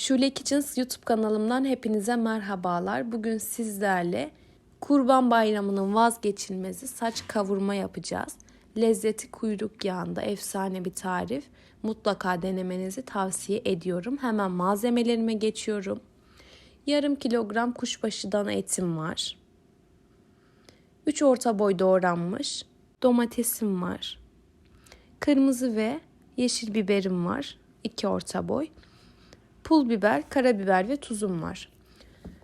Şule Kitchens YouTube kanalımdan hepinize merhabalar. Bugün sizlerle Kurban Bayramı'nın vazgeçilmezi saç kavurma yapacağız. Lezzeti kuyruk yağında efsane bir tarif. Mutlaka denemenizi tavsiye ediyorum. Hemen malzemelerime geçiyorum. Yarım kilogram kuşbaşı dana etim var. 3 orta boy doğranmış domatesim var. Kırmızı ve yeşil biberim var. 2 orta boy pul biber, karabiber ve tuzum var.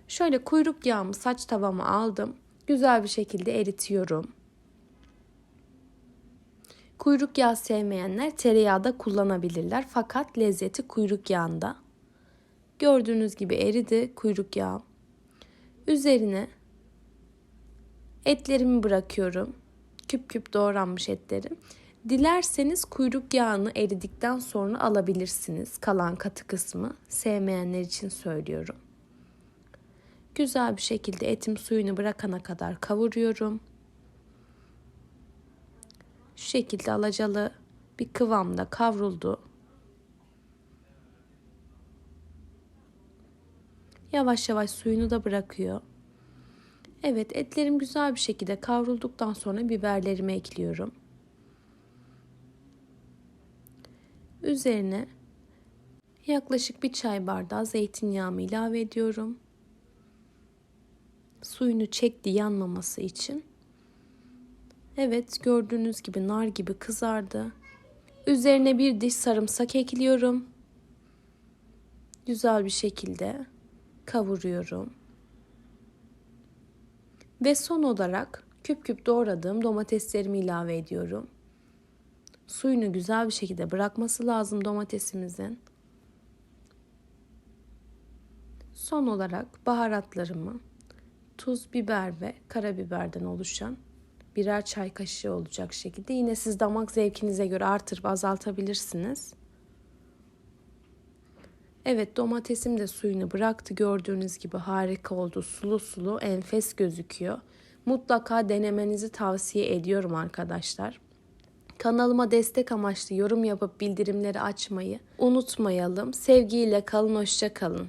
Şöyle kuyruk yağımı saç tavama aldım. Güzel bir şekilde eritiyorum. Kuyruk yağı sevmeyenler tereyağı da kullanabilirler fakat lezzeti kuyruk yağında. Gördüğünüz gibi eridi kuyruk yağı. Üzerine etlerimi bırakıyorum. Küp küp doğranmış etlerim. Dilerseniz kuyruk yağını eridikten sonra alabilirsiniz. Kalan katı kısmı sevmeyenler için söylüyorum. Güzel bir şekilde etim suyunu bırakana kadar kavuruyorum. Şu şekilde alacalı bir kıvamda kavruldu. Yavaş yavaş suyunu da bırakıyor. Evet etlerim güzel bir şekilde kavrulduktan sonra biberlerimi ekliyorum. Üzerine yaklaşık bir çay bardağı zeytinyağımı ilave ediyorum. Suyunu çekti yanmaması için. Evet gördüğünüz gibi nar gibi kızardı. Üzerine bir diş sarımsak ekliyorum. Güzel bir şekilde kavuruyorum. Ve son olarak küp küp doğradığım domateslerimi ilave ediyorum. Suyunu güzel bir şekilde bırakması lazım domatesimizin. Son olarak baharatlarımı tuz, biber ve karabiberden oluşan birer çay kaşığı olacak şekilde yine siz damak zevkinize göre artırıp azaltabilirsiniz. Evet domatesim de suyunu bıraktı. Gördüğünüz gibi harika oldu. Sulu sulu enfes gözüküyor. Mutlaka denemenizi tavsiye ediyorum arkadaşlar. Kanalıma destek amaçlı yorum yapıp bildirimleri açmayı unutmayalım. Sevgiyle kalın, hoşça kalın.